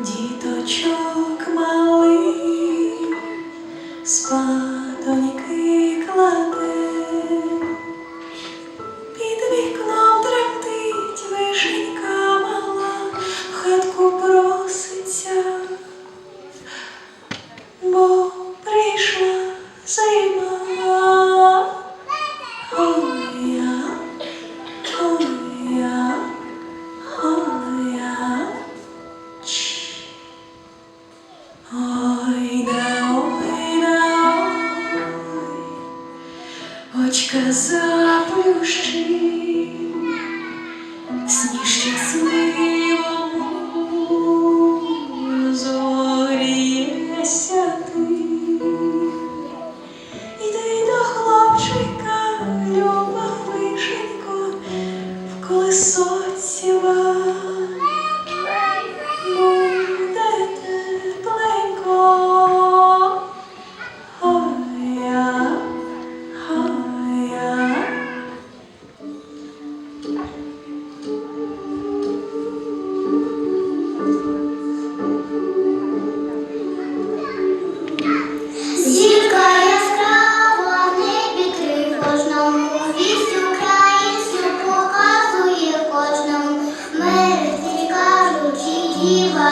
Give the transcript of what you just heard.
діточок малий, спатоньки кладе, під вікном тремтить вишенька мала, в хатку проситься, бо прийшла зима. заплющи.